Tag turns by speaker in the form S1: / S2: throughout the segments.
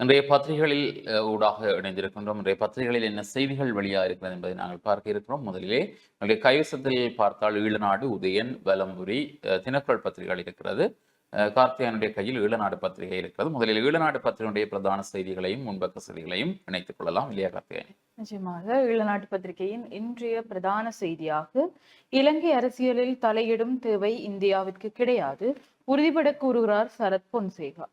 S1: இன்றைய பத்திரிகைகளில் அஹ், ஊடாக இணைந்திருக்கின்றோம். இன்றைய பத்திரிகைகளில் என்ன செய்திகள் வெளியாக இருக்கிறது என்பதை நாங்கள் பார்க்க இருக்கிறோம். முதலிலே நம்முடைய கைவசத்தில் பார்த்தால் ஈழநாடு உதயன் வலம்புரி அஹ், தினக்குரல் பத்திரிகைகள் இருக்கிறது. கார்த்தியானுடைய கையில் ஈழநாடு பத்திரிகை இருக்கிறது. முதலில் ஈழநாடு பத்திரிகையுடைய பிரதான செய்திகளையும் முன்பக்க செய்திகளையும் இணைத்துக் கொள்ளலாம். இல்லையா கார்த்தியானி
S2: நிச்சயமாக ஈழநாட்டு பத்திரிகையின் இன்றைய பிரதான செய்தியாக இலங்கை அரசியலில் தலையிடும் தேவை இந்தியாவிற்கு கிடையாது. உறுதிபட கூறுகிறார் சரத் பொன்சேகா.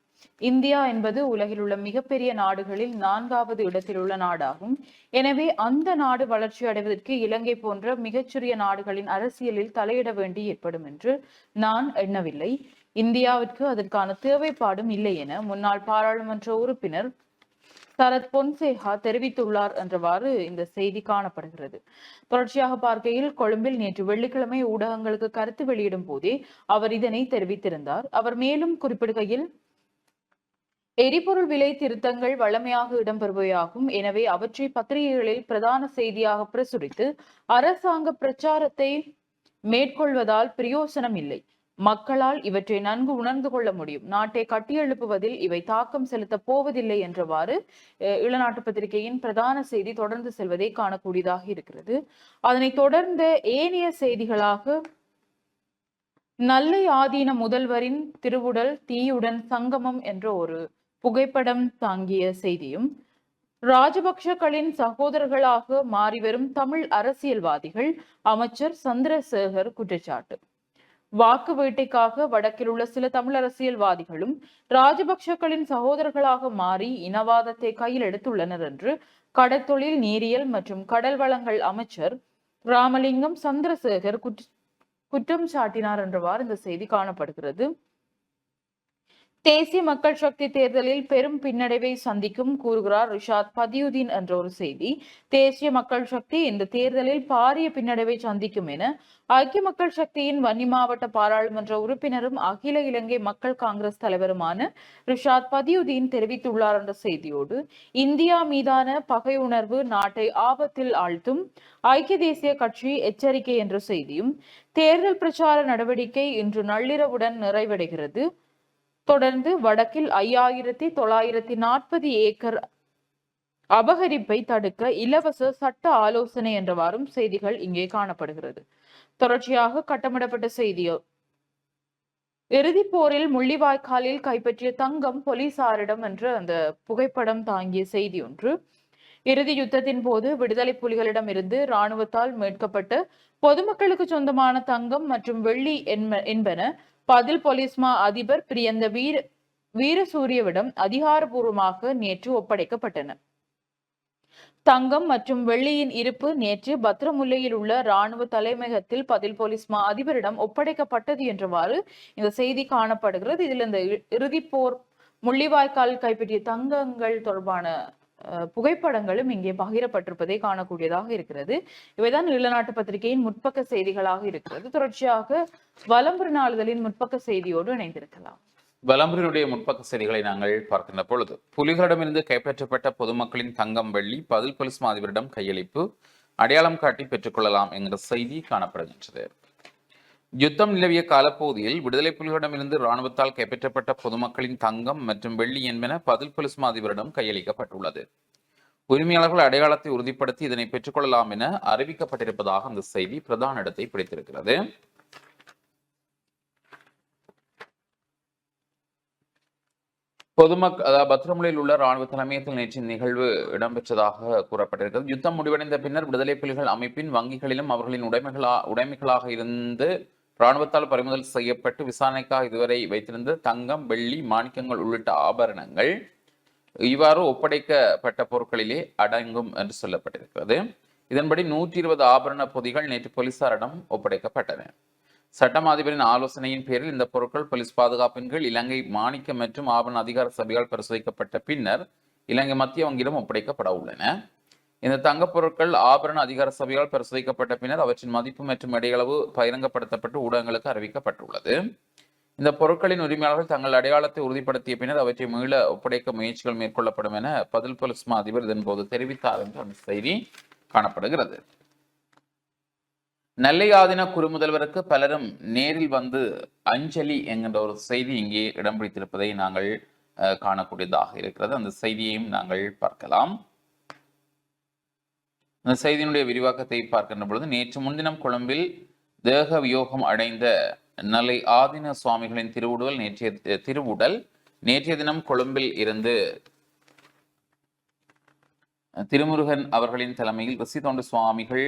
S2: இந்தியா என்பது உலகில் உள்ள மிகப்பெரிய நாடுகளில் நான்காவது இடத்தில் உள்ள நாடாகும். எனவே அந்த நாடு வளர்ச்சி அடைவதற்கு இலங்கை போன்ற மிகச்சிறிய நாடுகளின் அரசியலில் தலையிட வேண்டி ஏற்படும் என்று நான் எண்ணவில்லை. இந்தியாவிற்கு அதற்கான தேவைப்பாடும் இல்லை என முன்னாள் பாராளுமன்ற உறுப்பினர் சரத் பொன்சேகா தெரிவித்துள்ளார் என்றவாறு இந்த செய்தி காணப்படுகிறது. தொடர்ச்சியாக பார்க்கையில் கொழும்பில் நேற்று வெள்ளிக்கிழமை ஊடகங்களுக்கு கருத்து வெளியிடும் போதே அவர் இதனை தெரிவித்திருந்தார். அவர் மேலும் குறிப்பிடுகையில் எரிபொருள் விலை திருத்தங்கள் வழமையாக இடம்பெறுவையாகும் எனவே அவற்றை பத்திரிகைகளில் பிரதான செய்தியாக பிரசுரித்து அரசாங்க பிரச்சாரத்தை மேற்கொள்வதால் பிரயோசனம் இல்லை. மக்களால் இவற்றை நன்கு உணர்ந்து கொள்ள முடியும். நாட்டை கட்டியெழுப்புவதில் இவை தாக்கம் செலுத்தப் போவதில்லை என்றவாறு அஹ், இளநாட்டு பத்திரிகையின் பிரதான செய்தி தொடர்ந்து செல்வதை காணக்கூடியதாக இருக்கிறது. அதனை தொடர்ந்த ஏனைய செய்திகளாக நல்லை ஆதீன முதல்வரின் திருவுடல் தீயுடன் சங்கமம் என்ற ஒரு புகைப்படம் தாங்கிய செய்தியும் ராஜபக்ஷக்களின் சகோதரர்களாக மாறிவரும் தமிழ் அரசியல்வாதிகள் அமைச்சர் சந்திரசேகர் குற்றச்சாட்டு. வாக்கு வேட்டைக்காக வடக்கில் உள்ள சில தமிழ் அரசியல்வாதிகளும் ராஜபக்ஷக்களின் சகோதரர்களாக மாறி இனவாதத்தை கையில் எடுத்துள்ளனர் என்று கடற்தொழில் நீரியல் மற்றும் கடல் வளங்கள் அமைச்சர் ராமலிங்கம் சந்திரசேகர் குற்ற குற்றம் சாட்டினார் என்றவாறு இந்த செய்தி காணப்படுகிறது. தேசிய மக்கள் சக்தி தேர்தலில் பெரும் பின்னடைவை சந்திக்கும் கூறுகிறார் ரிஷாத் பதியுதீன் என்ற ஒரு செய்தி. தேசிய மக்கள் சக்தி இந்த தேர்தலில் பாரிய பின்னடைவை சந்திக்கும் என ஐக்கிய மக்கள் சக்தியின் வன்னி மாவட்ட பாராளுமன்ற உறுப்பினரும் அகில இலங்கை மக்கள் காங்கிரஸ் தலைவருமான ரிஷாத் பதியுதீன் தெரிவித்துள்ளார் என்ற செய்தியோடு இந்தியா மீதான பகை உணர்வு நாட்டை ஆபத்தில் ஆழ்த்தும் ஐக்கிய தேசிய கட்சி எச்சரிக்கை என்ற செய்தியும் தேர்தல் பிரச்சார நடவடிக்கை இன்று நள்ளிரவுடன் நிறைவடைகிறது. தொடர்ந்து வடக்கில் ஐயாயிரத்தி தொள்ளாயிரத்தி நாற்பது ஏக்கர் அபகரிப்பை தடுக்க இலவச சட்ட ஆலோசனை என்றவாறும் செய்திகள் இங்கே காணப்படுகிறது. தொடர்ச்சியாக கட்டமிடப்பட்ட செய்தியோ இறுதிப் போரில் முள்ளிவாய்க்காலில் கைப்பற்றிய தங்கம் போலீசாரிடம் என்று அந்த புகைப்படம் தாங்கிய செய்தி ஒன்று. இறுதி யுத்தத்தின் போது விடுதலை புலிகளிடம் இருந்து இராணுவத்தால் மீட்கப்பட்டு பொதுமக்களுக்கு சொந்தமான தங்கம் மற்றும் வெள்ளி என்ப- என்பன பதில் போலீஸ்மா அதிபர் பிரியந்த வீர வீரசூரியவிடம் அதிகாரபூர்வமாக நேற்று ஒப்படைக்கப்பட்டன. தங்கம் மற்றும் வெள்ளியின் இருப்பு நேற்று பத்ரமுல்லையில் உள்ள ராணுவ தலைமையகத்தில் பதில் போலீஸ் மா அதிபரிடம் ஒப்படைக்கப்பட்டது என்றவாறு இந்த செய்தி காணப்படுகிறது. இதில் இந்த இறுதிப்போர் முள்ளிவாய்க்கால் கைப்பற்றிய தங்கங்கள் தொடர்பான புகைப்படங்களும் இங்கே பகிரப்பட்டிருப்பதை காணக்கூடியதாக இருக்கிறது. இவைதான் ஈழநாட்டு பத்திரிகையின் முற்பக்க செய்திகளாக இருக்கிறது. தொடர்ச்சியாக வலம்புரி நாளிதழின் முற்பக்க செய்தியோடு இணைந்திருக்கலாம்.
S1: வலம்புரினுடைய முற்பக்க செய்திகளை நாங்கள் பார்க்கின்ற பொழுது புலிகளிடமிருந்து கைப்பற்றப்பட்ட பொதுமக்களின் தங்கம் வெள்ளி பதில் போலீஸ் மாதிபரிடம் கையளிப்பு அடையாளம் காட்டி பெற்றுக்கொள்ளலாம் என்கிற செய்தி காணப்படுகின்றது. யுத்தம் நிலவிய காலப்பகுதியில் விடுதலை புலிகளிடமிருந்து இராணுவத்தால் கைப்பற்றப்பட்ட பொதுமக்களின் தங்கம் மற்றும் வெள்ளி என்பன பதில் பொலிஸ் மாதிபரிடம் கையளிக்கப்பட்டுள்ளது. உரிமையாளர்கள் அடையாளத்தை உறுதிப்படுத்தி இதனை பெற்றுக்கொள்ளலாம் என அறிவிக்கப்பட்டிருப்பதாக அந்த செய்தி பிரதான இடத்தை பிடித்திருக்கிறது. பொதுமக்கள் அதாவது பத்திரமுலையில் உள்ள ராணுவ தலைமையத்தில் நேற்று நிகழ்வு இடம்பெற்றதாக கூறப்பட்டிருக்கிறது. யுத்தம் முடிவடைந்த பின்னர் விடுதலை புலிகள் அமைப்பின் வங்கிகளிலும் அவர்களின் உடைமைகளா உடைமைகளாக இருந்து ராணுவத்தால் பறிமுதல் செய்யப்பட்டு விசாரணைக்காக இதுவரை வைத்திருந்த தங்கம் வெள்ளி மாணிக்கங்கள் உள்ளிட்ட ஆபரணங்கள் இவ்வாறு ஒப்படைக்கப்பட்ட பொருட்களிலே அடங்கும் என்று சொல்லப்பட்டிருக்கிறது. இதன்படி நூற்றி இருபது ஆபரண பொதிகள் நேற்று போலீசாரிடம் ஒப்படைக்கப்பட்டன. சட்டம் அதிபரின் ஆலோசனையின் பேரில் இந்த பொருட்கள் போலீஸ் பாதுகாப்பின் கீழ் இலங்கை மாணிக்க மற்றும் ஆபரண அதிகார சபையால் பரிசோதிக்கப்பட்ட பின்னர் இலங்கை மத்திய வங்கியிடம் ஒப்படைக்கப்பட உள்ளன. இந்த தங்கப் பொருட்கள் ஆபரண அதிகார சபையால் பரிசோதிக்கப்பட்ட பின்னர் அவற்றின் மதிப்பு மற்றும் இடையளவு பகிரங்கப்படுத்தப்பட்டு ஊடகங்களுக்கு அறிவிக்கப்பட்டுள்ளது. இந்த பொருட்களின் உரிமையாளர்கள் தங்கள் அடையாளத்தை உறுதிப்படுத்திய பின்னர் அவற்றை மீள ஒப்படைக்க முயற்சிகள் மேற்கொள்ளப்படும் என பதில் போலீஸ் மா அதிபர் இதன்போது தெரிவித்தார் என்ற அந்த செய்தி காணப்படுகிறது. நெல்லையாதின குறுமுதல்வருக்கு பலரும் நேரில் வந்து அஞ்சலி என்கின்ற ஒரு செய்தி இங்கே இடம் பிடித்திருப்பதை நாங்கள் அஹ், காணக்கூடியதாக இருக்கிறது. அந்த செய்தியையும் நாங்கள் பார்க்கலாம். செய்தியினுடைய விரிவாக்கத்தை பார்க்கின்ற பொழுது நேற்று முன்தினம் கொழும்பில் தேக வியோகம் அடைந்த நலை ஆதின சுவாமிகளின் திருவுடல் நேற்றைய திருவுடல் நேற்றைய தினம் கொழும்பில் இருந்து திருமுருகன் அவர்களின் தலைமையில் ரிஷிதொண்டு சுவாமிகள்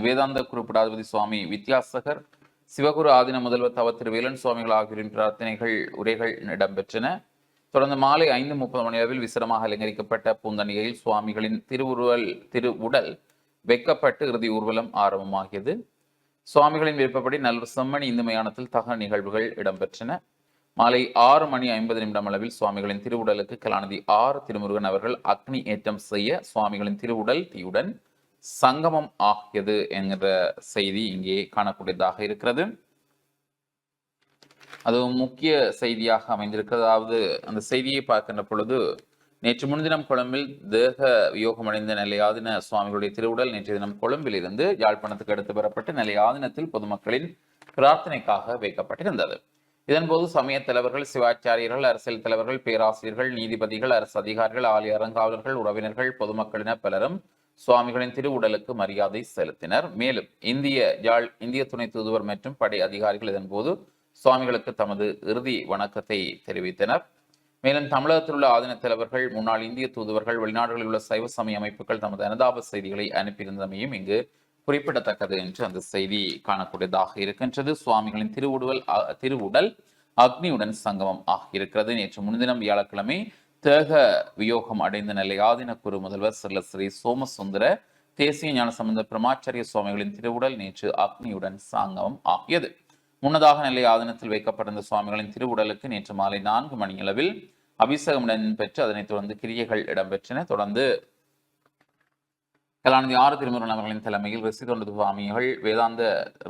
S1: வேதாந்த குறிப்பிடாதிபதி சுவாமி வித்யாசகர் சிவகுரு ஆதின முதல்வர் தவ திரு வேலன் சுவாமிகள் ஆகியோரின் பிரார்த்தனைகள் உரைகள் இடம்பெற்றன. தொடர்ந்து மாலை ஐந்து முப்பது மணி அளவில் விசிரமாக அலங்கரிக்கப்பட்ட பூந்தணிகையில் சுவாமிகளின் திருவுருவல் திருவுடல் வெக்கப்பட்டு இறுதி ஊர்வலம் ஆரம்பமாகியது. சுவாமிகளின் விருப்பப்படி நல்லூர் செம்மணி இந்து மயானத்தில் தக நிகழ்வுகள் இடம்பெற்றன. மாலை ஆறு மணி ஐம்பது நிமிடம் அளவில் சுவாமிகளின் திருவுடலுக்கு கலாநிதி ஆர் திருமுருகன் அவர்கள் அக்னி ஏற்றம் செய்ய சுவாமிகளின் திருவுடல் தீயுடன் சங்கமம் ஆகியது என்கிற செய்தி இங்கே காணக்கூடியதாக இருக்கிறது. அது முக்கிய செய்தியாக அமைந்திருக்கிறது. அதாவது அந்த செய்தியை பார்க்கின்ற பொழுது நேற்று முன்தினம் கொழும்பில் தேக வியோகமடைந்த நிலையாதின சுவாமிகளுடைய திருவுடல் நேற்று தினம் கொழும்பில் இருந்து யாழ்ப்பாணத்துக்கு எடுத்து பெறப்பட்டு நிலையாதினத்தில் பொதுமக்களின் பிரார்த்தனைக்காக வைக்கப்பட்டிருந்தது. இதன்போது சமய தலைவர்கள் சிவாச்சாரியர்கள் அரசியல் தலைவர்கள் பேராசிரியர்கள் நீதிபதிகள் அரசு அதிகாரிகள் ஆலய அறங்காவலர்கள் உறவினர்கள் பொதுமக்களின பலரும் சுவாமிகளின் திருவுடலுக்கு மரியாதை செலுத்தினர். மேலும் இந்திய யாழ் இந்திய துணை தூதுவர் மற்றும் படை அதிகாரிகள் இதன்போது சுவாமிகளுக்கு தமது இறுதி வணக்கத்தை தெரிவித்தனர். மேலும் தமிழகத்தில் உள்ள ஆதீன தலைவர்கள் முன்னாள் இந்திய தூதுவர்கள் வெளிநாடுகளில் உள்ள சைவ சமய அமைப்புகள் தமது அனுதாப செய்திகளை அனுப்பியிருந்தமையும் இங்கு குறிப்பிடத்தக்கது என்று அந்த செய்தி காணக்கூடியதாக இருக்கின்றது. சுவாமிகளின் திருவுடல் திருவுடல் அக்னியுடன் சங்கமம் ஆகியிருக்கிறது. நேற்று முன்தினம் வியாழக்கிழமை தேக வியோகம் அடைந்த நிலை ஆதீன குரு முதல்வர் சில ஸ்ரீ சோமசுந்தர தேசிய ஞான சம்பந்த பிரமாச்சாரிய சுவாமிகளின் திருவுடல் நேற்று அக்னியுடன் சாங்கமம் ஆகியது. முன்னதாக நெல்லை ஆதீனத்தில் வைக்கப்பட்டிருந்த சுவாமிகளின் திருவுடலுக்கு நேற்று மாலை நான்கு மணியளவில் அபிஷேகம் இடம்பெற்று அதனைத் தொடர்ந்து கிரியைகள் இடம்பெற்றன. தொடர்ந்து கலாநிதி ஆறு திருமுருகன் அவர்களின் தலைமையில் ரிஷி தொண்டு சுவாமிகள் வேதாந்த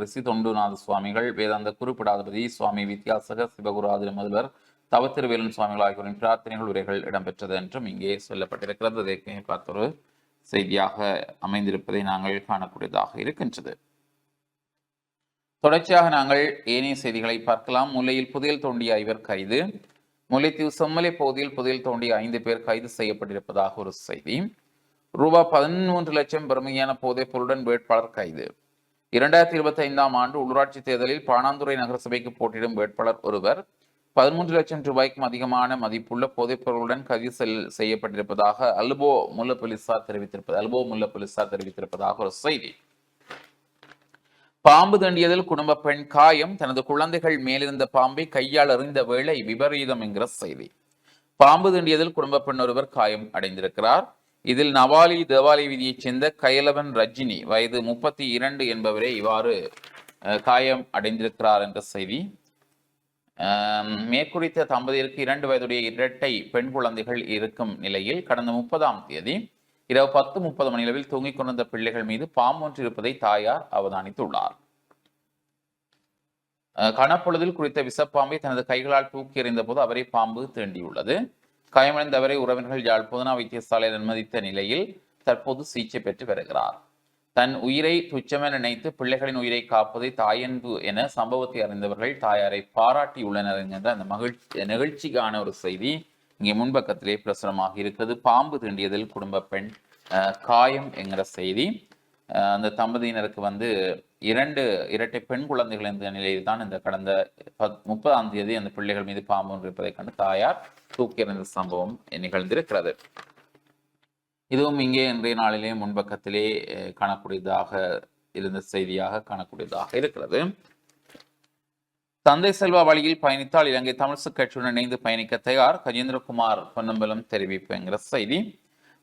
S1: ரிஷி தொண்டுநாத சுவாமிகள் வேதாந்த குறிப்பிடாதிபதி சுவாமி வித்யாசகர் சிவகுராதிரி முதல்வர் தவத்திருவேலன் சுவாமிகள் ஆகியோரின் பிரார்த்தனைகள் உரைகள் இடம்பெற்றது என்றும் இங்கே சொல்லப்பட்டிருக்கிறது. அதை பார்த்த ஒரு செய்தியாக அமைந்திருப்பதை நாங்கள் காணக்கூடியதாக இருக்கின்றது. தொடர்ச்சியாக நாங்கள் ஏனைய செய்திகளை பார்க்கலாம். முல்லையில் புதையல் தோண்டிய ஐவர் கைது. முல்லைத்தீவு செம்மலை பகுதியில் புதையல் தோண்டிய ஐந்து பேர் கைது செய்யப்பட்டிருப்பதாக ஒரு செய்தி. ரூபாய் பதிமூன்று லட்சம் பெருமையான போதைப் பொருளுடன் வேட்பாளர் கைது. இரண்டாயிரத்தி இருபத்தி ஐந்தாம் ஆண்டு உள்ளூராட்சி தேர்தலில் பாணாந்துறை நகரசபைக்கு போட்டியிடும் வேட்பாளர் ஒருவர். பதிமூன்று லட்சம் ரூபாய்க்கும் அதிகமான மதிப்புள்ள போதைப் பொருளுடன் கைது செல் செய்யப்பட்டிருப்பதாக அல்போ முல்ல போலீசார் தெரிவித்திருப்பது அல்போ முல்ல போலீசார் தெரிவித்திருப்பதாக ஒரு செய்தி. பாம்பு தண்டியதில் குடும்ப பெண் காயம் தனது குழந்தைகள் மேலிருந்த பாம்பை கையால் எறிந்த வேளை விபரீதம் என்கிற செய்தி. பாம்பு தண்டியதில் குடும்ப பெண் ஒருவர் காயம் அடைந்திருக்கிறார். இதில் நவாலி தேவாலி வீதியைச் சேர்ந்த கைலவன் ரஜினி வயது முப்பத்தி இரண்டு என்பவரே இவ்வாறு காயம் அடைந்திருக்கிறார் என்ற செய்தி. மேற்குறித்த தம்பதியருக்கு இரண்டு வயதுடைய இரட்டை பெண் குழந்தைகள் இருக்கும் நிலையில் கடந்த முப்பதாம் தேதி இரவு பத்து முப்பது மணியளவில் தூங்கிக் கொண்டிருந்த பிள்ளைகள் மீது பாம்பொன்று இருப்பதை தாயார் அவதானித்துள்ளார். கனப்பொழுதில் குறித்த விஷப்பாம்பை தனது கைகளால் தூக்கி எறிந்த போது அவரை பாம்பு தீண்டியுள்ளது. காயமடைந்தவரை உறவினர்கள் யாழ் பொதுனா வைத்தியசாலையில் அனுமதித்த நிலையில் தற்போது சிகிச்சை பெற்று வருகிறார். தன் உயிரை துச்சமென நினைத்து பிள்ளைகளின் உயிரை காப்பதை தாயன்பு என சம்பவத்தை அறிந்தவர்கள் தாயாரை பாராட்டியுள்ளனர் என்கின்ற அந்த மகிழ்ச்சி நிகழ்ச்சிக்கான ஒரு செய்தி இங்கே முன்பக்கத்திலே பிரசுரமாக இருக்கிறது. பாம்பு திண்டியதில் குடும்ப பெண் அஹ், காயம் என்கிற செய்தி. அஹ், அந்த தம்பதியினருக்கு வந்து இரண்டு இரட்டை பெண் குழந்தைகள் என்ற நிலையில் தான் இந்த கடந்த பத் முப்பதாம் தேதி அந்த பிள்ளைகள் மீது பாம்பு ஒன்று இருப்பதைக் கண்டு தாயார் தூக்கி சம்பவம் நிகழ்ந்திருக்கிறது. இதுவும் இங்கே இன்றைய நாளிலே முன்பக்கத்திலே காணக்கூடியதாக இருந்த செய்தியாக காணக்கூடியதாக இருக்கிறது. தந்தை செல்வா வழியில் பயணித்தால் இலங்கை தமிழ்சு கட்சியுடன் இணைந்து பயணிக்க தயார். கஜேந்திரகுமார் பொன்னம்பலம் தெரிவிப்பு என்கிற செய்தி.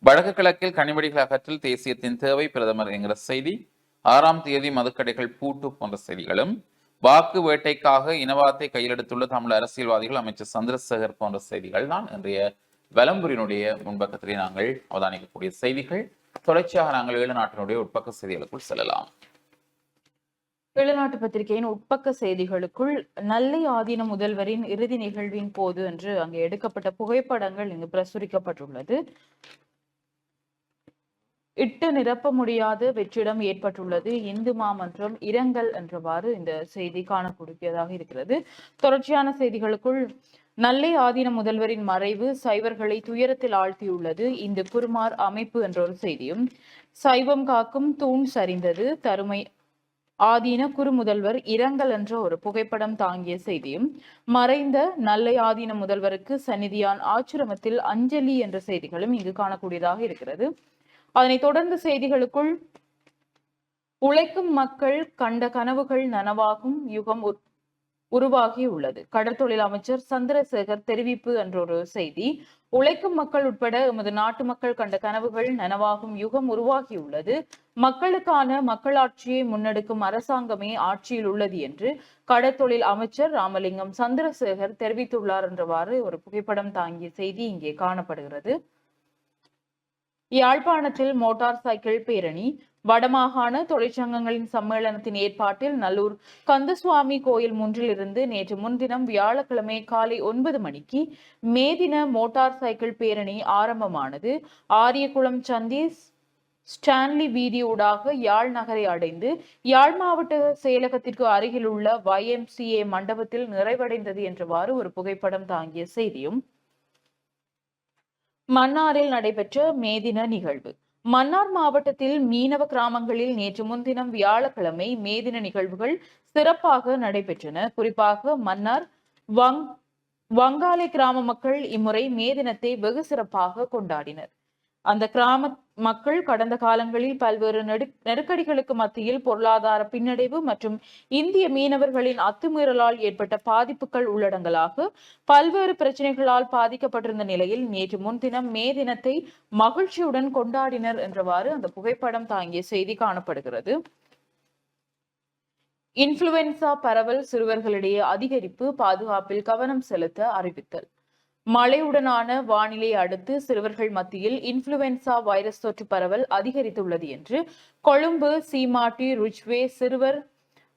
S1: வடக்கு கிழக்கில் கனிமடிகள் அகற்றல் தேசியத்தின் தேவை பிரதமர் என்கிற செய்தி. ஆறாம் தேதி மதுக்கடைகள் பூட்டு போன்ற செய்திகளும். வாக்கு வேட்டைக்காக இனவாதத்தை கையிலெடுத்துள்ள தமிழ் அரசியல்வாதிகள் அமைச்சர் சந்திரசேகர் போன்ற செய்திகள் தான் இன்றைய வலம்புரியினுடைய முன்பக்கத்திலே நாங்கள் அவதானிக்கக்கூடிய செய்திகள். தொடர்ச்சியாக நாங்கள் ஏழு நாட்டினுடைய உட்பக்க செய்திகளுக்குள் செல்லலாம்.
S2: வெளிநாட்டு பத்திரிகையின் உட்பக்க செய்திகளுக்குள் நல்லை ஆதீன முதல்வரின் இறுதி நிகழ்வின் போது என்று அங்கு எடுக்கப்பட்ட புகைப்படங்கள் இங்கு பிரசுரிக்கப்பட்டுள்ளது. இட்டு நிரப்ப முடியாத வெற்றிடம் ஏற்பட்டுள்ளது இந்து மாமன்றம் இரங்கல் என்றவாறு இந்த செய்தி காணக்கூடியதாக இருக்கிறது. தொடர்ச்சியான செய்திகளுக்குள் நல்லை ஆதீன முதல்வரின் மறைவு சைவர்களை துயரத்தில் ஆழ்த்தியுள்ளது இந்த குருமார் அமைப்பு என்ற ஒரு செய்தியும் சைவம் காக்கும் தூண் சரிந்தது தருமை ஆதீன குறுமுதல்வர் இரங்கல் என்ற ஒரு புகைப்படம் தாங்கிய செய்தியும் மறைந்த நல்லை ஆதீன முதல்வருக்கு சந்நிதியான் ஆச்சிரமத்தில் அஞ்சலி என்ற செய்திகளும் இங்கு காணக்கூடியதாக இருக்கிறது. அதனைத் தொடர்ந்து செய்திகளுக்குள் உழைக்கும் மக்கள் கண்ட கனவுகள் நனவாகும் யுகம் உருவாகி உள்ளது கடற்தொழில் அமைச்சர் சந்திரசேகர் தெரிவிப்பு என்ற ஒரு செய்தி உழைக்கும் மக்கள் உட்பட எமது நாட்டு மக்கள் கண்ட கனவுகள் நனவாகும் யுகம் உருவாகியுள்ளது. மக்களுக்கான மக்களாட்சியை முன்னெடுக்கும் அரசாங்கமே ஆட்சியில் உள்ளது என்று கடற்தொழில் அமைச்சர் ராமலிங்கம் சந்திரசேகர் தெரிவித்துள்ளார் என்றவாறு ஒரு புகைப்படம் தாங்கிய செய்தி இங்கே காணப்படுகிறது. யாழ்ப்பாணத்தில் மோட்டார் சைக்கிள் பேரணி வடமாகாண தொழிற்சங்கங்களின் சம்மேளனத்தின் ஏற்பாட்டில் நல்லூர் கந்தசுவாமி கோயில் முன்றிலிருந்து நேற்று முன்தினம் வியாழக்கிழமை காலை ஒன்பது மணிக்கு மேதின மோட்டார் சைக்கிள் பேரணி ஆரம்பமானது. ஆரியகுளம் சந்தி ஸ்டான்லி வீதியூடாக யாழ் நகரை அடைந்து யாழ் மாவட்ட செயலகத்திற்கு அருகில் உள்ள மண்டபத்தில் நிறைவடைந்தது என்றவாறு ஒரு புகைப்படம் தாங்கிய செய்தியும். மன்னாரில் நடைபெற்ற மேதின நிகழ்வு. மன்னார் மாவட்டத்தில் மீனவ கிராமங்களில் நேற்று முன்தினம் வியாழக்கிழமை மேதின நிகழ்வுகள் சிறப்பாக நடைபெற்றன. குறிப்பாக மன்னார் வங் வங்காளி கிராம மக்கள் இம்முறை மேதினத்தை வெகு சிறப்பாக கொண்டாடினர். அந்த கிராம மக்கள் கடந்த காலங்களில் பல்வேறு நெடு நெருக்கடிகளுக்கு மத்தியில் பொருளாதார பின்னடைவு மற்றும் இந்திய மீனவர்களின் அத்துமீறலால் ஏற்பட்ட பாதிப்புகள் உள்ளடங்கலாக பல்வேறு பிரச்சனைகளால் பாதிக்கப்பட்டிருந்த நிலையில் நேற்று முன்தினம் மே தினத்தை மகிழ்ச்சியுடன் கொண்டாடினர் என்றவாறு அந்த புகைப்படம் தாங்கிய செய்தி காணப்படுகிறது. இன்ஃப்ளூயன்சா பரவல் சிறுவர்களிடையே அதிகரிப்பு பாதுகாப்பில் கவனம் செலுத்த அறிவித்தல். மழையுடனான வானிலை அடுத்து சிறுவர்கள் மத்தியில் இன்ஃபுளுவென்சா வைரஸ் தொற்று பரவல் அதிகரித்துள்ளது என்று கொழும்பு சீமாட்டி ருச்வே சிறுவர்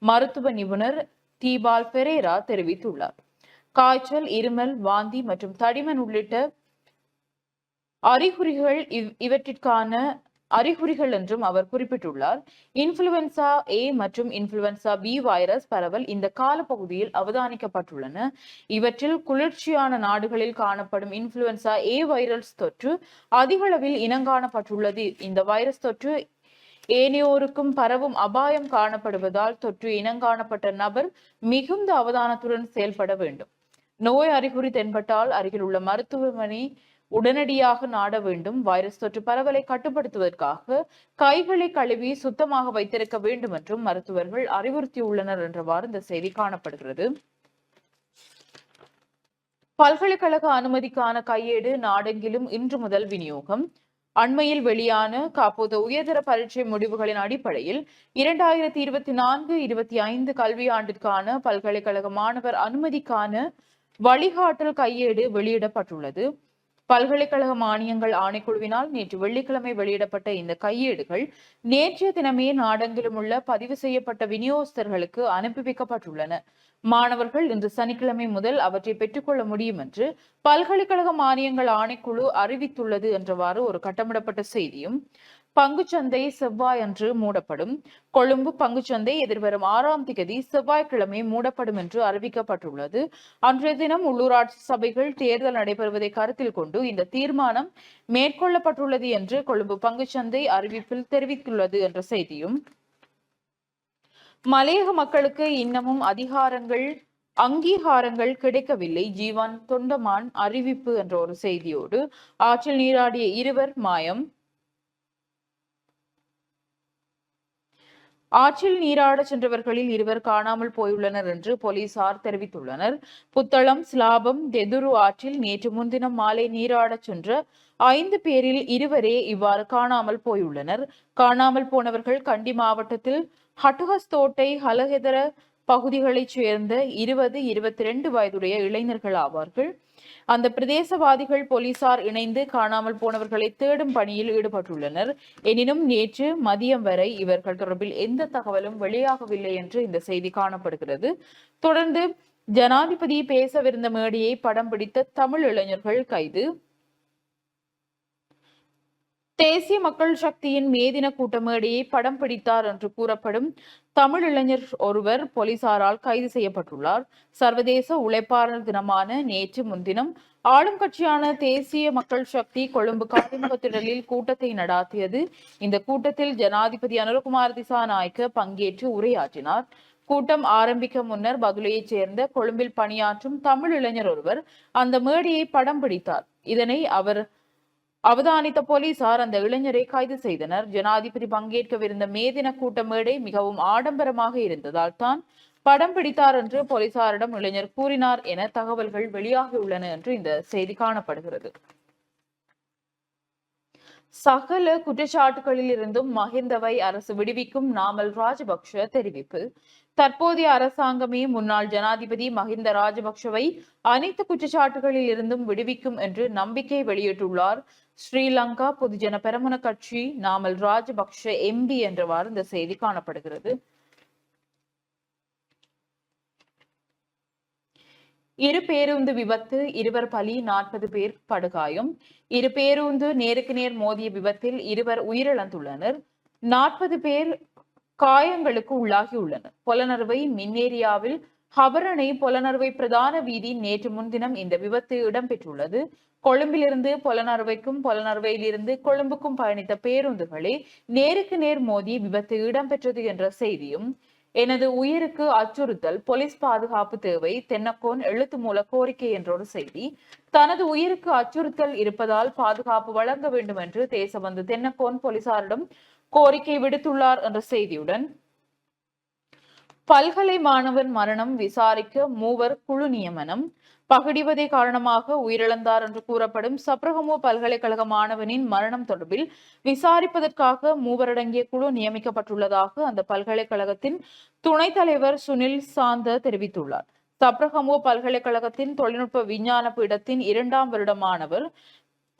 S2: மருத்துவ நிபுணர் தீபால் பெரேரா தெரிவித்துள்ளார். காய்ச்சல் இருமல் வாந்தி மற்றும் தடிமன் உள்ளிட்ட அறிகுறிகள் இவ் இவற்றிற்கான அறிகுறிகள் என்றும் அவர் குறிப்பிட்டுள்ளார். இன்ஃபுளுவன்சா ஏ மற்றும் இன்ஃபுளுவன்சா பி வைரஸ் பரவல் இந்த காலப்பகுதியில் அவதானிக்கப்பட்டுள்ளன. இவற்றில் குளிர்ச்சியான நாடுகளில் காணப்படும் இன்ஃபுளுவன்சா ஏ வைரஸ் தொற்று அதிகளவில் இனங்காணப்பட்டுள்ளது. இந்த வைரஸ் தொற்று ஏனையோருக்கும் பரவும் அபாயம் காணப்படுவதால் தொற்று இனங்காணப்பட்ட நபர் மிகுந்த அவதானத்துடன் செயல்பட வேண்டும். நோய் அறிகுறி தென்பட்டால் அருகில் உள்ள மருத்துவமனை உடனடியாக நாட வேண்டும். வைரஸ் தொற்று பரவலை கட்டுப்படுத்துவதற்காக கைகளை கழுவி சுத்தமாக வைத்திருக்க வேண்டும் என்றும் மருத்துவர்கள் அறிவுறுத்தியுள்ளனர் என்றவாறு இந்த செய்தி காணப்படுகிறது. பல்கலைக்கழக அனுமதிக்கான கையேடு நாடெங்கிலும் இன்று முதல் விநியோகம். அண்மையில் வெளியான காப்போது உயர்தர பரீட்சை முடிவுகளின் அடிப்படையில் இரண்டாயிரத்தி இருபத்தி நான்கு இருபத்தி ஐந்து கல்வியாண்டிற்கான பல்கலைக்கழக மாணவர் அனுமதிக்கான வழிகாட்டல் கையேடு வெளியிடப்பட்டுள்ளது. பல்கலைக்கழக மானியங்கள் ஆணைக்குழுவினால் நேற்று வெள்ளிக்கிழமை வெளியிடப்பட்ட இந்த கையேடுகள் நேற்றைய தினமே நாடெங்கிலும் உள்ள பதிவு செய்யப்பட்ட விநியோகஸ்தர்களுக்கு அனுப்பி வைக்கப்பட்டுள்ளன. மாணவர்கள் இன்று சனிக்கிழமை முதல் அவற்றை பெற்றுக்கொள்ள முடியும் என்று பல்கலைக்கழக மானியங்கள் ஆணைக்குழு அறிவித்துள்ளது என்றவாறு ஒரு கட்டமிடப்பட்ட செய்தியும் பங்குச்சந்தை செவ்வாய் அன்று மூடப்படும். கொழும்பு பங்குச்சந்தை எதிர்வரும் ஆறாம் திகதி செவ்வாய்க்கிழமை மூடப்படும் என்று அறிவிக்கப்பட்டுள்ளது. அன்றைய தினம் உள்ளூராட்சி சபைகள் தேர்தல் நடைபெறுவதை கருத்தில் கொண்டு இந்த தீர்மானம் மேற்கொள்ளப்பட்டுள்ளது என்று கொழும்பு பங்குச்சந்தை அறிவிப்பில் தெரிவித்துள்ளது என்ற செய்தியும். மலையக மக்களுக்கு இன்னமும் அதிகாரங்கள் அங்கீகாரங்கள் கிடைக்கவில்லை. ஜீவான் தொண்டமான் அறிவிப்பு என்ற ஒரு செய்தியோடு ஆற்றில் நீராடிய இருவர் மாயம். ஆற்றில் நீராட சென்றவர்களில் இருவர் காணாமல் போயுள்ளனர் என்று போலீசார் தெரிவித்துள்ளனர். புத்தளம் சிலாபம் தெதுரு ஆற்றில் நேற்று முன்தினம் மாலை நீராடச் சென்ற ஐந்து பேரில் இருவரே இவ்வாறு காணாமல் போயுள்ளனர். காணாமல் போனவர்கள் கண்டி மாவட்டத்தில் ஹட்டுகஸ்தோட்டை ஹலஹெதர பகுதிகளைச் சேர்ந்த இருபது இருபத்தி ரெண்டு வயதுடைய இளைஞர்கள் ஆவார்கள். அந்த பிரதேசவாதிகள் போலீசார் இணைந்து காணாமல் போனவர்களை தேடும் பணியில் ஈடுபட்டுள்ளனர். எனினும் நேற்று மதியம் வரை இவர்கள் தொடர்பில் எந்த தகவலும் வெளியாகவில்லை என்று இந்த செய்தி காணப்படுகிறது. தொடர்ந்து ஜனாதிபதி பேசவிருந்த மேடையை படம் பிடித்த தமிழ் இளைஞர்கள் கைது. தேசிய மக்கள் சக்தியின் மேதின கூட்டமேடையை படம் பிடித்தார் என்று கூறப்படும் தமிழ் இளைஞர் ஒருவர் போலீசாரால் கைது செய்யப்பட்டுள்ளார். சர்வதேச உழைப்பாளர் தினமான நேற்று முன்தினம் ஆளும் கட்சியான தேசிய மக்கள் சக்தி கொழும்பு காலிமுகத்திடலில் கூட்டத்தை நடாத்தியது. இந்த கூட்டத்தில் ஜனாதிபதி அனுரகுமார் திசாநாயக்க பங்கேற்று உரையாற்றினார். கூட்டம் ஆரம்பிக்க முன்னர் பதுளையைச் சேர்ந்த கொழும்பில் பணியாற்றும் தமிழ் இளைஞர் ஒருவர் அந்த மேடையை படம் பிடித்தார். இதனை அவர் அவதானித்த போலீசார் அந்த இளைஞரை கைது செய்தனர். ஜனாதிபதி பங்கேற்கவிருந்த மேதின கூட்ட மேடை மிகவும் ஆடம்பரமாக இருந்ததால் தான் படம் பிடித்தார் என்று போலீசாரிடம் இளைஞர் கூறினார் என தகவல்கள் வெளியாகியுள்ளன என்று இந்த செய்தி காணப்படுகிறது. சகல குற்றச்சாட்டுகளில் இருந்தும் மஹிந்தவை அரசு விடுவிக்கும் நாமல் ராஜபக்ஷ தெரிவிப்பு. தற்போதைய அரசாங்கமே முன்னாள் ஜனாதிபதி மஹிந்த ராஜபக்ஷவை அனைத்து குற்றச்சாட்டுகளில் இருந்தும் விடுவிக்கும் என்று நம்பிக்கை வெளியிட்டுள்ளார். ஸ்ரீலங்கா பொதுஜன பெரமுன கட்சி நாமல் ராஜபக்ஷ எம்பி என்றவாறு இந்த செய்தி காணப்படுகிறது. இரு பேருந்து விபத்து இருவர் பலி நாற்பது பேர் படுகாயம். இரு பேருந்து நேருக்கு நேர் மோதிய விபத்தில் இருவர் உயிரிழந்துள்ளனர். நாற்பது பேர் காயங்களுக்கு உள்ளாகியுள்ளனர். பொலனறுவை மின்னேரியாவில் ஹபரணை புலனறுவை பிரதான வீதி நேற்று முன்தினம் இந்த விபத்து இடம்பெற்றுள்ளது. கொழும்பிலிருந்து புலனறுவைக்கும் புலனறுவையிலிருந்து கொழும்புக்கும் பயணித்த பேருந்துகளே நேருக்கு நேர் மோதி விபத்து இடம்பெற்றது என்ற செய்தியும் எனது உயிருக்கு அச்சுறுத்தல் போலீஸ் பாதுகாப்பு தேவை தென்னக்கோன் எழுத்து மூல கோரிக்கை என்றொரு செய்தி தனது உயிருக்கு அச்சுறுத்தல் இருப்பதால் பாதுகாப்பு வழங்க வேண்டும் என்று தேசபந்து தென்னக்கோன் போலீசாரிடம் கோரிக்கை விடுத்துள்ளார் என்ற செய்தியுடன் பல்கலை மாணவன் மரணம் விசாரிக்க மூவர் குழு நியமனம். பகடிவதை காரணமாக உயிரிழந்தார் என்று கூறப்படும் சப்ரகமோ பல்கலைக்கழக மாணவனின் மரணம் தொடர்பில் விசாரிப்பதற்காக மூவரடங்கிய குழு நியமிக்கப்பட்டுள்ளதாக அந்த பல்கலைக்கழகத்தின் துணைத் தலைவர் சுனில் சாந்த தெரிவித்துள்ளார். சப்ரகமோ பல்கலைக்கழகத்தின் தொழில்நுட்ப விஞ்ஞான பீடத்தின் இரண்டாம் வருட மாணவர்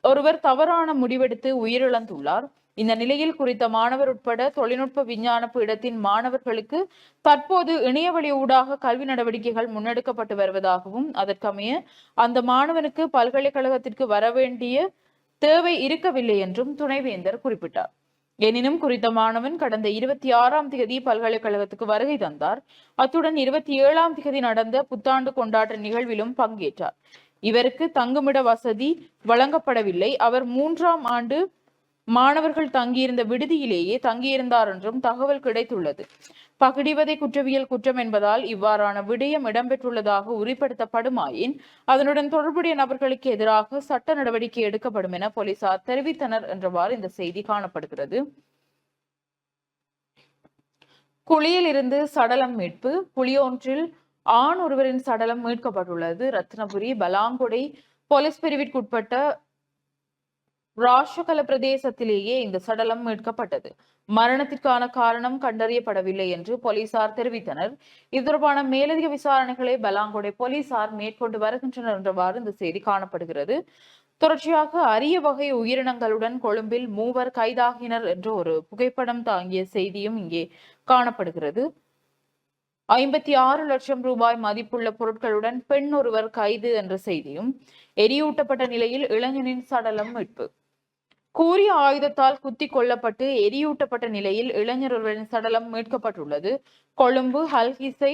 S2: ஒருவர் தவறான முடிவெடுத்து உயிரிழந்துள்ளார். இந்த நிலையில் குறித்த மாணவர் உட்பட தொழில்நுட்ப விஞ்ஞான பீடத்தின் மாணவர்களுக்கு தற்போது இணையவழி ஊடாக கல்வி நடவடிக்கைகள் முன்னெடுக்கப்பட்டு வருவதாகவும் அதற்கமைய அந்த மாணவனுக்கு பல்கலைக்கழகத்திற்கு வரவேண்டிய தேவை இருக்கவில்லை என்றும் துணைவேந்தர் குறிப்பிட்டார். எனினும் குறித்த மாணவன் கடந்த இருபத்தி ஆறாம் தேதி பல்கலைக்கழகத்துக்கு வருகை தந்தார். அத்துடன் இருபத்தி ஏழாம் தேதி நடந்த புத்தாண்டு கொண்டாட்ட நிகழ்விலும் பங்கேற்றார். இவருக்கு தங்குமிட வசதி வழங்கப்படவில்லை. அவர் மூன்றாம் ஆண்டு மாணவர்கள் தங்கியிருந்த விடுதியிலேயே தங்கியிருந்தார் என்றும் தகவல் கிடைத்துள்ளது. பகிடிவதை குற்றவியல் குற்றம் என்பதால் இவ்வாறான விடயம் இடம்பெற்றுள்ளதாக உறுதிப்படுத்தப்படுமாயின் அதனுடன் தொடர்புடைய நபர்களுக்கு எதிராக சட்ட நடவடிக்கை எடுக்கப்படும் என போலீசார் தெரிவித்தனர் என்றவாறு இந்த செய்தி காணப்படுகிறது. குழியில் இருந்து சடலம் மீட்பு குழியொன்றில் ஆண் ஒருவரின் சடலம் மீட்கப்பட்டுள்ளது. ரத்னபுரி பலாங்குடை போலீஸ் பிரிவிற்குட்பட்ட ராஷகல பிரதேசத்திலேயே இந்த சடலம் மீட்கப்பட்டது. மரணத்திற்கான காரணம் கண்டறியப்படவில்லை என்று போலீசார் தெரிவித்தனர். இது தொடர்பான மேலதிக விசாரணைகளை பலாங்கொடை போலீசார் மேற்கொண்டு வருகின்றனர் என்றவாறு இந்த செய்தி காணப்படுகிறது. தொடர்ச்சியாக அரிய வகை உயிரினங்களுடன் கொழும்பில் மூவர் கைதாகினர் என்ற ஒரு புகைப்படம் தாங்கிய செய்தியும் இங்கே காணப்படுகிறது. ஐம்பத்தி ஆறு லட்சம் ரூபாய் மதிப்புள்ள பொருட்களுடன் பெண் ஒருவர் கைது என்ற செய்தியும் எரியூட்டப்பட்ட நிலையில் இளைஞனின் சடலம் மீட்பு. கூறிய ஆயுதத்தால் குத்தி கொல்லப்பட்டு எரியூட்டப்பட்ட நிலையில் இளைஞர் ஒருவரின் சடலம் மீட்கப்பட்டுள்ளது. கொழும்பு ஹல்கிசை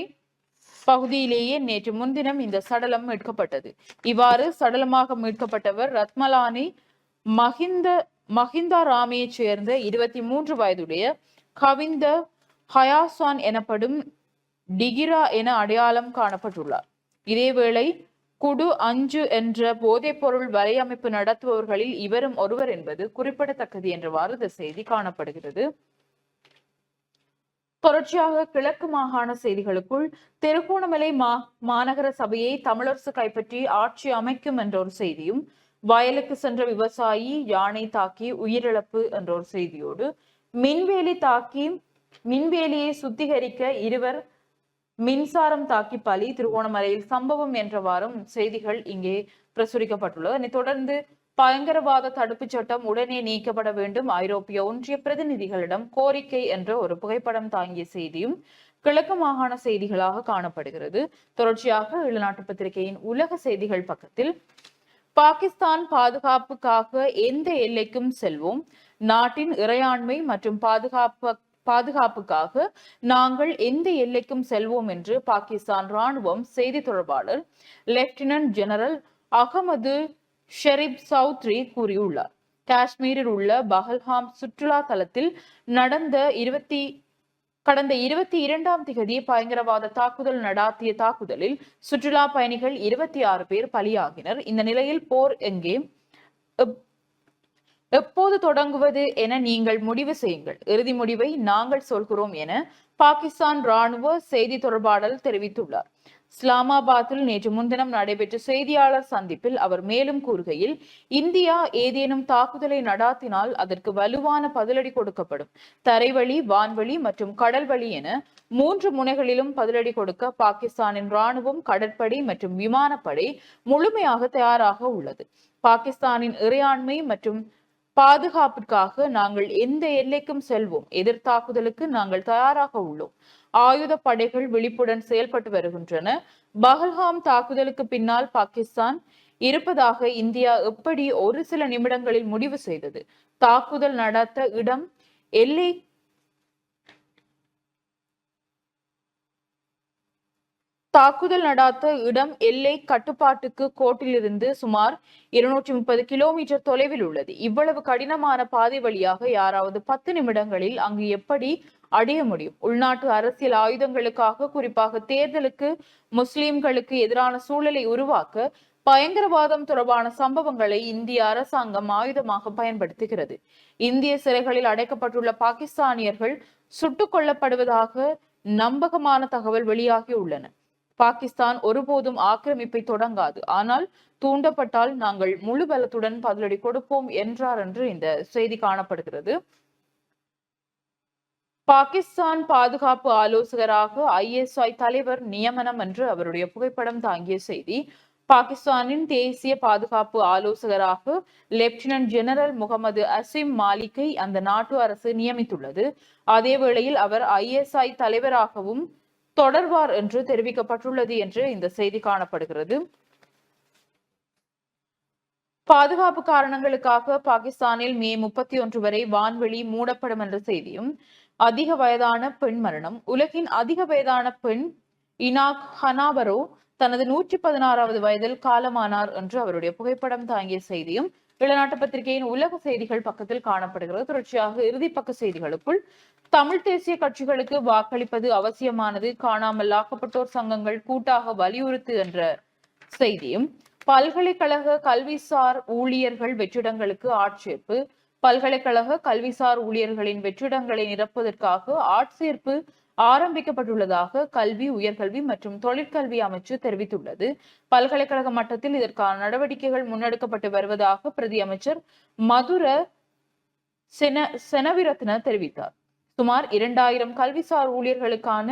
S2: பகுதியிலேயே நேற்று முன்தினம் இந்த சடலம் மீட்கப்பட்டது. இவ்வாறு சடலமாக மீட்கப்பட்டவர் ரத்மலானி மஹிந்த மஹிந்தா ராமையைச் சேர்ந்த இருபத்தி மூன்று வயதுடைய கவிந்த ஹயாசான் எனப்படும் டிகிரா என அடையாளம் காணப்பட்டுள்ளார். இதேவேளை குடு அஞ்சு என்ற போதைப்பொருள் வலையமைப்பு நடத்துபவர்களில் இவரும் ஒருவர் என்பது குறிப்பிடத்தக்கது என்றவாறு இந்த செய்தி காணப்படுகிறது. தொடர்ச்சியாக கிழக்கு மாகாண செய்திகளுக்குள் திருகோணமலை மா மாநகர சபையை தமிழரசு கைப்பற்றி ஆட்சி அமைக்கும் என்ற ஒரு செய்தியும் வயலுக்கு சென்ற விவசாயி யானை தாக்கி உயிரிழப்பு என்ற ஒரு செய்தியோடு மின்வேலி தாக்கி மின்வேலியை சுத்திகரிக்க இருவர் மின்சாரம் தாக்கி பலி திருகோணமலையில் சம்பவம் என்றவாறும் செய்திகள் இங்கே பிரசுரிக்கப்பட்டுள்ளது. அதனைத் தொடர்ந்து பயங்கரவாத தடுப்புச் சட்டம் உடனே நீக்கப்பட வேண்டும். ஐரோப்பிய ஒன்றிய பிரதிநிதிகளிடம் கோரிக்கை என்ற ஒரு புகைப்படம் தாங்கிய செய்தியும் கிழக்கு மாகாண செய்திகளாக காணப்படுகிறது. தொடர்ச்சியாக ஈழநாட்டு பத்திரிகையின் உலக செய்திகள் பக்கத்தில் பாகிஸ்தான் பாதுகாப்புக்காக எந்த எல்லைக்கும் செல்வோம். நாட்டின் இறையாண்மை மற்றும் பாதுகாப்பு பாதுகாப்புக்காக நாங்கள் எந்த எல்லைக்கும் செல்வோம் என்று பாகிஸ்தான் ராணுவம் செய்தி தொடர்பாளர் லெப்டினன்ட் ஜெனரல் அகமது ஷெரீப் சௌத்ரி கூறியுள்ளார். காஷ்மீரில் உள்ள பஹல்ஹாம் சுற்றுலா தலத்தில் நடந்த இருபத்தி கடந்த இருபத்தி இரண்டாம் திகதி பயங்கரவாத தாக்குதல் நடாத்திய தாக்குதலில் சுற்றுலா பயணிகள் இருபத்தி ஆறு பேர் பலியாகினர். இந்த நிலையில் போர் எங்கே? எப்போது தொடங்குவது என நீங்கள் முடிவு செய்யுங்கள். இறுதி முடிவை நாங்கள் சொல்கிறோம் என பாகிஸ்தான் ராணுவ செய்தி தொடர்பாளர் தெரிவித்துள்ளார். இஸ்லாமாபாத்தில் நேற்று முன்தினம் நடைபெற்ற செய்தியாளர் சந்திப்பில் அவர் மேலும் கூறுகையில் இந்தியா ஏதேனும் தாக்குதலை நடாத்தினால் அதற்கு வலுவான பதிலடி கொடுக்கப்படும். தரைவழி வான்வழி மற்றும் கடல்வழி என மூன்று முனைகளிலும் பதிலடி கொடுக்க பாகிஸ்தானின் ராணுவம் கடற்படை மற்றும் விமானப்படை முழுமையாக தயாராக உள்ளது. பாகிஸ்தானின் இறையாண்மை மற்றும் பாதுகாப்பிற்காக நாங்கள் எந்த எல்லைக்கும் செல்வோம். எதிர்த்தாக்குதலுக்கு நாங்கள் தயாராக உள்ளோம். ஆயுத படைகள் விழிப்புடன் செயல்பட்டு வருகின்றன. பஹல்காம் தாக்குதலுக்கு பின்னால் பாகிஸ்தான் இருப்பதாக இந்தியா எப்படி ஒரு சில நிமிடங்களில் முடிவு செய்தது? தாக்குதல் நடத்த இடம் எல்லை தாக்குதல் நடாத்த இடம் எல்லை கட்டுப்பாட்டுக்கு கோட்டிலிருந்து சுமார் இருநூற்றி முப்பது கிலோமீட்டர் தொலைவில் உள்ளது. இவ்வளவு கடினமான பாதை வழியாக யாராவது பத்து நிமிடங்களில் அங்கு எப்படி அடைய முடியும்? உள்நாட்டு அரசியல் ஆயுதங்களுக்காக குறிப்பாக தேர்தலுக்கு முஸ்லிம்களுக்கு எதிரான சூழலை உருவாக்க பயங்கரவாதம் தொடர்பான சம்பவங்களை இந்திய அரசாங்கம் ஆயுதமாக பயன்படுத்துகிறது. இந்திய சிறைகளில் அடைக்கப்பட்டுள்ள பாகிஸ்தானியர்கள் சுட்டுக் கொல்லப்படுவதாக நம்பகமான தகவல் வெளியாகி உள்ளன. பாகிஸ்தான் ஒருபோதும் ஆக்கிரமிப்பை தொடங்காது. ஆனால் தூண்டப்பட்டால் நாங்கள் முழு பலத்துடன் பதிலடி கொடுப்போம் என்றார் என்று இந்த செய்தி காணப்படுகிறது. பாகிஸ்தான் பாதுகாப்பு ஆலோசகராக ஐஎஸ்ஐ தலைவர் நியமனம் என்று அவருடைய புகைப்படம் தாங்கிய செய்தி பாகிஸ்தானின் தேசிய பாதுகாப்பு ஆலோசகராக லெப்டினன்ட் ஜெனரல் முகமது அசிம் மாலிக்கை அந்த நாட்டு அரசு நியமித்துள்ளது. அதே வேளையில் அவர் ஐஎஸ்ஐ தலைவராகவும் தொடர்வார் என்று தெரிவிக்கப்பட்டுள்ளது என்று இந்த செய்தி காணப்படுகிறது. பாதுகாப்பு காரணங்களுக்காக பாகிஸ்தானில் மே முப்பத்தி ஒன்று வரை வான்வெளி மூடப்படும் என்ற செய்தியும் அதிக வயதான பெண் மரணம் உலகின் அதிக வயதான பெண் இனாக் ஹனாவரோ தனது நூற்றி பதினாறாவது வயதில் காலமானார் என்று அவருடைய புகைப்படம் தாங்கிய செய்தியும் இளநாட்டு பத்திரிகையின் உலக செய்திகள் பக்கத்தில் காணப்படுகிறது. தொடர்ச்சியாக இறுதி பக்க செய்திகளுக்குள் தமிழ் தேசிய கட்சிகளுக்கு வாக்களிப்பது அவசியமானது காணாமல் ஆக்கப்பட்டோர் சங்கங்கள் கூட்டாக வலியுறுத்து என்ற செய்தியும் பல்கலைக்கழக கல்விசார் ஊழியர்கள் வெற்றிடங்களுக்கு ஆட்சேர்ப்பு பல்கலைக்கழக கல்விசார் ஊழியர்களின் வெற்றிடங்களை நிரப்புவதற்காக ஆட்சேர்ப்பு ஆரம்பிக்கப்பட்டுள்ளதாக கல்வி உயர்கல்வி மற்றும் தொழிற்கல்வி அமைச்சு தெரிவித்துள்ளது. பல்கலைக்கழக மட்டத்தில் இதற்கான நடவடிக்கைகள் முன்னெடுக்கப்பட்டு வருவதாக பிரதி அமைச்சர் மதுர சென செனவிரத்ன தெரிவித்தார். சுமார் இரண்டாயிரம் கல்விசார் ஊழியர்களுக்கான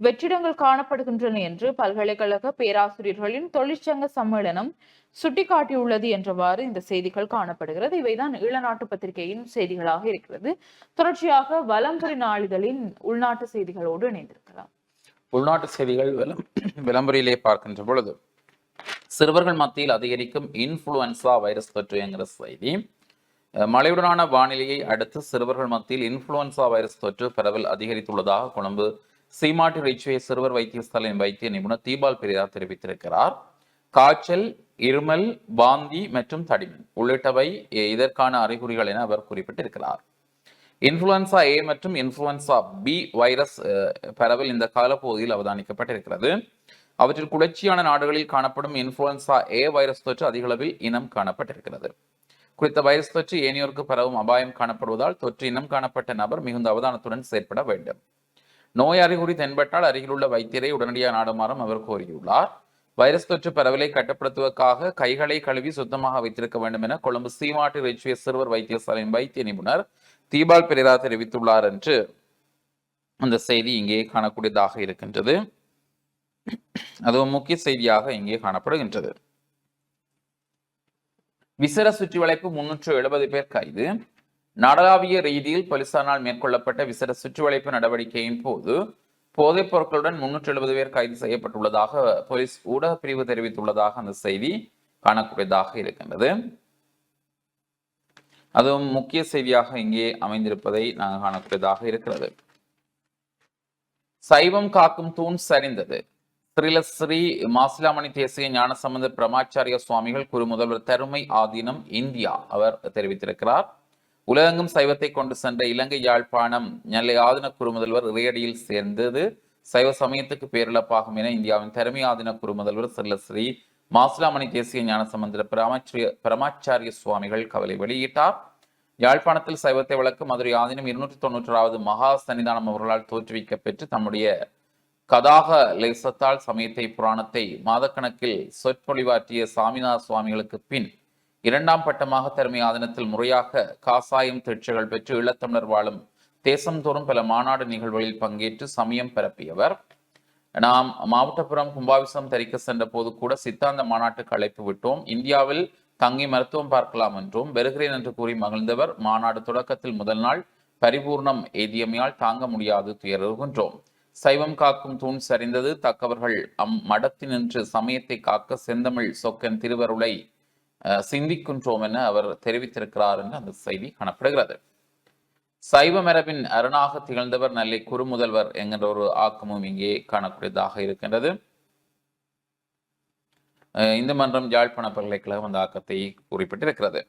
S2: வெற்றிடங்கள் காணப்படுகின்றன என்று பல்கலைக்கழக பேராசிரியர்களின் தொழிற்சங்க சம்மேளனம் சுட்டிக்காட்டியுள்ளது என்றவாறு இந்த செய்திகள் காணப்படுகிறது. இவைதான் ஈழநாட்டு பத்திரிகையின் செய்திகளாக இருக்கிறது. தொடர்ச்சியாக வலம்புரி நாளிதழின் உள்நாட்டு செய்திகளோடு இணைந்திருக்கலாம்.
S1: உள்நாட்டு செய்திகள் விளம்பரிலே பார்க்கின்ற பொழுது சிறுவர்கள் மத்தியில் அதிகரிக்கும் இன்ஃப்ளூயன்சா வைரஸ் தொற்று என்கிற செய்தி மழையுடனான வானிலையை அடுத்து சிறுவர்கள் மத்தியில் இன்ஃப்ளூயன்சா வைரஸ் தொற்று பரவல் அதிகரித்துள்ளதாக கொழும்பு சீமாட்டு ரிச்சுவே சிறுவர் வைத்தியசாலையின் வைத்திய நிபுணர் தீபால் பெரியார் தெரிவித்திருக்கிறார். காய்ச்சல் இருமல் வாந்தி மற்றும் தடிமன் உள்ளிட்டவை இதற்கான அறிகுறிகள் என அவர் குறிப்பிட்டிருக்கிறார். இன்ஃப்ளூயன்சா ஏ மற்றும் இன்ஃப்ளூயன்சா பி வைரஸ் பரவல் இந்த காலப்பகுதியில் அவதானிக்கப்பட்டிருக்கிறது. அவற்றில் குளிர்ச்சியான நாடுகளில் காணப்படும் இன்ஃப்ளூயன்சா ஏ வைரஸ் தொற்று அதிகளவில் இனம் காணப்பட்டிருக்கிறது. குறித்த வைரஸ் தொற்று ஏனையோருக்கு பரவும் அபாயம் காணப்படுவதால் தொற்று இனம் காணப்பட்ட நபர் மிகுந்த அவதானத்துடன் செயற்பட வேண்டும். நோய் அறிகுறி தென்பட்டால் அருகிலுள்ள வைத்தியரை உடனடியாக நாடுமாறும் அவர் கோரியுள்ளார். வைரஸ் தொற்று பரவலை கட்டுப்படுத்துவதற்காக கைகளை கழுவி சுத்தமாக வைத்திருக்க வேண்டும் என கொழும்பு சீமாட்டு ரிச்சுவே சிறுவர் வைத்தியசாலையின் வைத்திய நிபுணர் தீபால் பெரேரா தெரிவித்துள்ளார் என்று அந்த செய்தி இங்கே காணக்கூடியதாக இருக்கின்றது. அதுவும் முக்கிய செய்தியாக இங்கே காணப்படுகின்றது. விசர சுற்றி வளைப்பு முன்னூற்று எழுபது பேர் கைது. நாடளாவிய ரீதியில் போலீசாரால் மேற்கொள்ளப்பட்ட விசேட சுற்றுவளைப்பு நடவடிக்கையின் போது போதைப் பொருட்களுடன் முன்னூற்றி எழுபது பேர் கைது செய்யப்பட்டுள்ளதாக போலீஸ் ஊடக பிரிவு தெரிவித்துள்ளதாக அந்த செய்தி காணக்கூடியதாக இருக்கின்றது. அதுவும் முக்கிய செய்தியாக இங்கே அமைந்திருப்பதை நாங்கள் காணக்கூடியதாக இருக்கிறது. சைவம் காக்கும் தூண் சரிந்தது. ஸ்ரீலஸ்ரீ மாசிலாமணி தேசிய ஞானசம்பந்த பிரமாச்சாரிய சுவாமிகள் குரு முதல்வர் தருமை ஆதீனம் இந்தியா அவர் தெரிவித்திருக்கிறார். உலகெங்கும் சைவத்தை கொண்டு சென்ற இலங்கை யாழ்ப்பாணம் நெல்லை ஆதின குரு முதல்வர் இறையடியில் சேர்ந்தது. சைவ சமயத்துக்கு பேரிழப்பாகும் என இந்தியாவின் திறமை ஆதின குரு முதல்வர் ஸ்ரீலஸ்ரீ மாசிலாமணி தேசிய ஞானசம்பந்த பிரமாச்சாரிய பிரமாச்சாரிய சுவாமிகள் கவலை வெளியிட்டார். யாழ்ப்பாணத்தில் சைவத்தை வழக்கு மதுரை ஆதீனம் இருநூற்றி தொண்ணூற்றாவது மகா சன்னிதானம் அவர்களால் தோற்றுவிக்க பெற்று தம்முடைய கதாக லேசத்தால் சமயத்தை புராணத்தை மாதக்கணக்கில் சொற்பொழிவாற்றிய சாமிநாத சுவாமிகளுக்கு பின் இரண்டாம் பட்டமாக திறமை ஆதனத்தில் முறையாக காசாயம் தீட்சைகள் பெற்று ஈழத்தமிழர் வாழும் தேசம்தோறும் பல மாநாடு நிகழ்வுகளில் பங்கேற்று சமயம் பரப்பியவர். நாம் மாவட்டபுரம் கும்பாபிசம் தரிக்க சென்ற போது கூட சித்தாந்த மாநாட்டுக்கு அழைப்பு விட்டோம். இந்தியாவில் தங்கி மருத்துவம் பார்க்கலாம் என்றும் வருகிறேன் என்று கூறி மகிழ்ந்தவர். மாநாடு தொடக்கத்தில் முதல் நாள் பரிபூர்ணம் எய்தியமையால் தாங்க முடியாது துயருகின்றோம். சைவம் காக்கும் தூண் சரிந்தது. தக்கவர்கள் அம் மடத்தினின்று சமயத்தை காக்க செந்தமிழ் சொக்கன் திருவருளை சிந்திக்கின்றோம் என அவர் தெரிவித்திருக்கிறார் என்று அந்த செய்தி காணப்படுகிறது. சைவ மரபின் அரணாக திகழ்ந்தவர் நல்லை குறுமுதல்வர் என்கின்ற ஒரு ஆக்கமும் இங்கே காணக்கூடியதாக இருக்கின்றது. இந்து மன்றம் யாழ்ப்பாண பல்கலைக்கழகம் அந்த ஆக்கத்தை குறிப்பிட்டிருக்கிறது.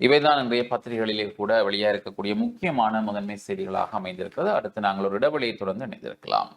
S1: இவைதான் இன்றைய பத்திரிகைகளிலே கூட வெளியாக இருக்கக்கூடிய முக்கியமான முதன்மை செய்திகளாக அமைந்திருக்கிறது. அடுத்து நாங்கள் ஒரு இடைவெளியை தொடர்ந்து இணைந்திருக்கலாம்.